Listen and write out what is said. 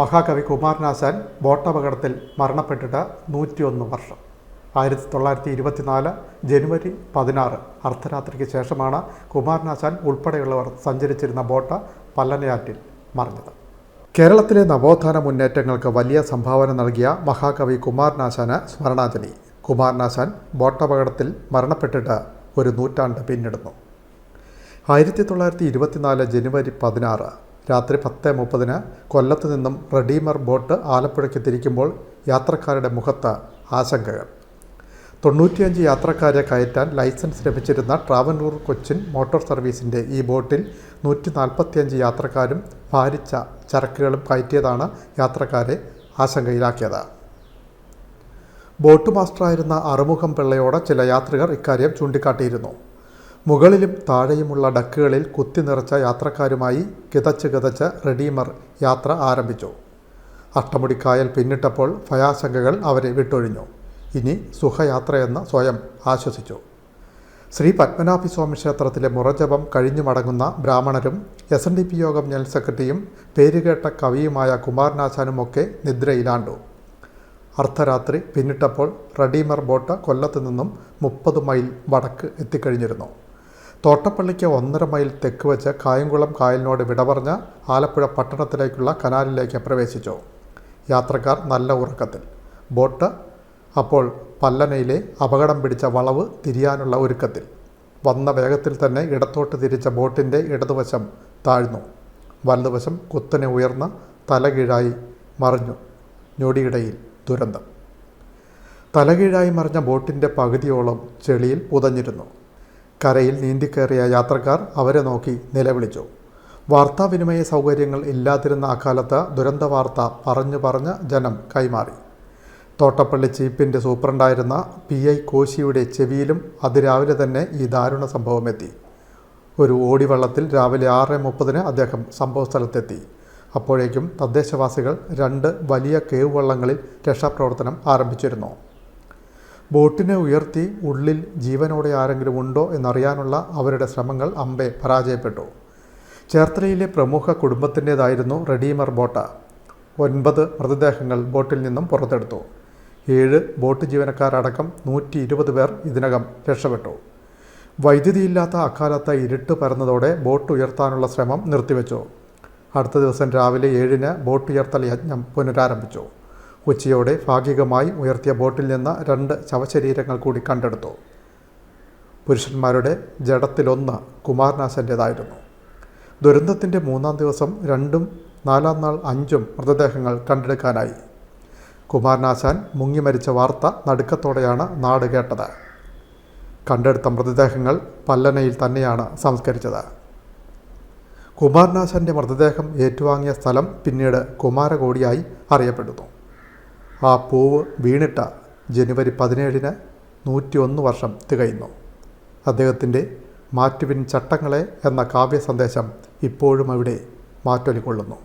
മഹാകവി കുമാരനാശാൻ ബോട്ടപകടത്തിൽ മരണപ്പെട്ടിട്ട് നൂറ്റിയൊന്ന് വർഷം. ആയിരത്തി തൊള്ളായിരത്തി ഇരുപത്തിനാല് ജനുവരി പതിനാറ് അർദ്ധരാത്രിക്ക് ശേഷമാണ് കുമാരനാശാൻ ഉൾപ്പെടെയുള്ളവർ സഞ്ചരിച്ചിരുന്ന ബോട്ട് പല്ലനയാറ്റിൽ മറിഞ്ഞത്. കേരളത്തിലെ നവോത്ഥാന മുന്നേറ്റങ്ങൾക്ക് വലിയ സംഭാവന നൽകിയ മഹാകവി കുമാരനാശാന് സ്മരണാഞ്ജലി. കുമാരനാശാൻ ബോട്ടപകടത്തിൽ മരണപ്പെട്ടിട്ട് ഒരു നൂറ്റാണ്ട് പിന്നിടുന്നു. ആയിരത്തി തൊള്ളായിരത്തി ഇരുപത്തിനാല് ജനുവരി പതിനാറ് രാത്രി പത്ത് മുപ്പതിന് കൊല്ലത്ത് നിന്നും റെഡീമർ ബോട്ട് ആലപ്പുഴയ്ക്ക് തിരിക്കുമ്പോൾ യാത്രക്കാരുടെ മുഖത്ത് ആശങ്കകൾ. തൊണ്ണൂറ്റിയഞ്ച് യാത്രക്കാരെ കയറ്റാൻ ലൈസൻസ് ലഭിച്ചിരുന്ന ട്രാവൻകൂർ കൊച്ചിൻ മോട്ടോർ സർവീസിന്റെ ഈ ബോട്ടിൽ നൂറ്റി നാൽപ്പത്തിയഞ്ച് യാത്രക്കാരും ഭാരിച്ച ചരക്കുകളും കയറ്റിയതാണ് യാത്രക്കാരെ ആശങ്കയിലാക്കിയത്. ബോട്ട് മാസ്റ്ററായിരുന്ന അറുമുഖം പിള്ളയോട് ചില യാത്രികർ ഇക്കാര്യം ചൂണ്ടിക്കാട്ടിയിരുന്നു. മുകളിലും താഴെയുമുള്ള ഡക്കുകളിൽ കുത്തി നിറച്ച യാത്രക്കാരുമായി കിതച്ച് കിതച്ച് റെഡീമർ യാത്ര ആരംഭിച്ചു. അഷ്ടമുടിക്കായൽ പിന്നിട്ടപ്പോൾ ഭയാശങ്കകൾ അവരെ വിട്ടൊഴിഞ്ഞു. ഇനി സുഖയാത്രയെന്ന് സ്വയം ആശ്വസിച്ചു. ശ്രീ പത്മനാഭസ്വാമി ക്ഷേത്രത്തിലെ മുറജപം കഴിഞ്ഞു മടങ്ങുന്ന ബ്രാഹ്മണരും എസ് എൻ ഡി പി യോഗം ജനറൽ സെക്രട്ടറിയും പേരുകേട്ട കവിയുമായ കുമാരനാശാനുമൊക്കെ നിദ്രയിലാണ്ടു. അർദ്ധരാത്രി പിന്നിട്ടപ്പോൾ റഡീമർ ബോട്ട് കൊല്ലത്തു നിന്നും മുപ്പത് മൈൽ വടക്ക് എത്തിക്കഴിഞ്ഞിരുന്നു. തോട്ടപ്പള്ളിക്ക് ഒന്നര മൈൽ തെക്ക് വെച്ച് കായംകുളം കായലിനോട് വിട പറഞ്ഞ് ആലപ്പുഴ പട്ടണത്തിലേക്കുള്ള കനാലിലേക്ക് പ്രവേശിച്ചു. യാത്രക്കാർ നല്ല ഉറക്കത്തിൽ. ബോട്ട് അപ്പോൾ പല്ലനയിലെ അപകടം പിടിച്ച വളവ് തിരിയാനുള്ള ഒരുക്കത്തിൽ. വന്ന വേഗത്തിൽ തന്നെ ഇടത്തോട്ട് തിരിച്ച ബോട്ടിന്റെ ഇടതുവശം താഴ്ന്നു. വലതുവശം കുത്തനെ ഉയർന്ന് തലകീഴായി മറിഞ്ഞു. ഞൊടിയിടയിൽ ദുരന്തം. തലകീഴായി മറിഞ്ഞ ബോട്ടിന്റെ പകുതിയോളം ചെളിയിൽ പുതഞ്ഞിരുന്നു. കരയിൽ നീന്തിക്കയറിയ യാത്രക്കാർ അവരെ നോക്കി നിലവിളിച്ചു. വാർത്താവിനിമയ സൗകര്യങ്ങൾ ഇല്ലാതിരുന്ന അക്കാലത്ത് ദുരന്ത വാർത്ത പറഞ്ഞു പറഞ്ഞ് ജനം കൈമാറി. തോട്ടപ്പള്ളി ചീപ്പിന്റെ സൂപ്രണ്ടായിരുന്ന പി ഐ കോശിയുടെ ചെവിയിലും അതിരാവിലെ തന്നെ ഈ ദാരുണ സംഭവമെത്തി ഒരു ഓടിവള്ളത്തിൽ രാവിലെ ആറ് മുപ്പതിന് അദ്ദേഹം സംഭവസ്ഥലത്തെത്തി അപ്പോഴേക്കും തദ്ദേശവാസികൾ രണ്ട് വലിയ കേവ് വള്ളങ്ങളിൽ രക്ഷാപ്രവർത്തനം ആരംഭിച്ചിരുന്നു. ബോട്ടിനെ ഉയർത്തി ഉള്ളിൽ ജീവനോടെ ആരെങ്കിലും ഉണ്ടോ എന്നറിയാനുള്ള അവരുടെ ശ്രമങ്ങൾ അമ്പെ പരാജയപ്പെട്ടു. ചേർത്തലയിലെ പ്രമുഖ കുടുംബത്തിന്റേതായിരുന്നു റെഡീമർ ബോട്ട്. ഒൻപത് മൃതദേഹങ്ങൾ ബോട്ടിൽ നിന്നും പുറത്തെടുത്തു. ഏഴ് ബോട്ട് ജീവനക്കാരടക്കം നൂറ്റി ഇരുപത് പേർ ഇതിനകം രക്ഷപ്പെട്ടു. വൈദ്യുതിയില്ലാത്ത അക്കാലത്ത് ഇരുട്ട് പരന്നതോടെ ബോട്ട് ഉയർത്താനുള്ള ശ്രമം നിർത്തിവെച്ചു. അടുത്ത ദിവസം രാവിലെ ഏഴിന് ബോട്ട് ഉയർത്തൽ യജ്ഞം പുനരാരംഭിച്ചു. ഉച്ചയോടെ ഭാഗികമായി ഉയർത്തിയ ബോട്ടിൽ നിന്ന് രണ്ട് ശവശരീരങ്ങൾ കൂടി കണ്ടെടുത്തു. പുരുഷന്മാരുടെ ജഡത്തിലൊന്ന് കുമാരനാശന്റേതായിരുന്നു ദുരന്തത്തിന്റെ മൂന്നാം ദിവസം രണ്ടും നാലാം നാൾ അഞ്ചും മൃതദേഹങ്ങൾ കണ്ടെടുക്കാനായി. കുമാരനാശാൻ മുങ്ങി മരിച്ച വാർത്ത നടുക്കത്തോടെയാണ് നാട് കേട്ടത്. കണ്ടെടുത്ത മൃതദേഹങ്ങൾ പല്ലനയിൽ തന്നെയാണ് സംസ്കരിച്ചത്. കുമാരനാശാന്റെ മൃതദേഹം ഏറ്റുവാങ്ങിയ സ്ഥലം പിന്നീട് കുമാരകോടിയായി അറിയപ്പെടുന്നു. ആ പൂവ് വീണിട്ട ജനുവരി പതിനേഴിന് നൂറ്റി ഒന്ന് വർഷം തികയുന്നു. അദ്ദേഹത്തിന്റെ മാറ്റുവിൻ ചട്ടങ്ങളെ എന്ന കാവ്യ സന്ദേശം ഇപ്പോഴും അവിടെ മാറ്റൊലിക്കൊള്ളുന്നു.